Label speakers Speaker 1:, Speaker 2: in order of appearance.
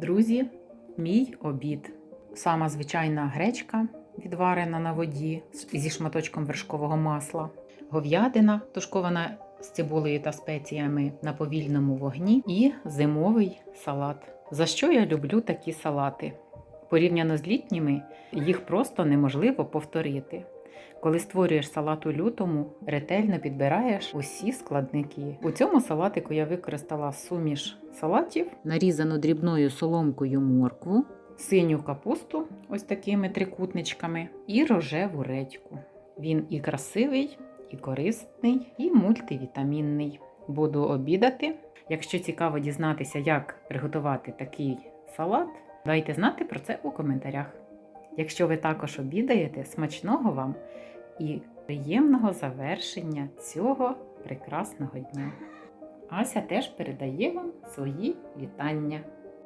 Speaker 1: Друзі, мій обід. Сама звичайна гречка, відварена на воді зі шматочком вершкового масла, говядина, тушкована з цибулею та спеціями на повільному вогні, і зимовий салат. За що я люблю такі салати? Порівняно з літніми, їх просто неможливо повторити. Коли створюєш салат у лютому, ретельно підбираєш усі складники. У цьому салатику я використала суміш салатів, нарізану дрібною соломкою моркву, синю капусту, ось такими трикутничками, і рожеву редьку. Він і красивий, і корисний, і мультивітамінний. Буду обідати. Якщо цікаво дізнатися, як приготувати такий салат, дайте знати про це у коментарях. Якщо ви також обідаєте, смачного вам і приємного завершення цього прекрасного дня. Ася теж передає вам свої вітання.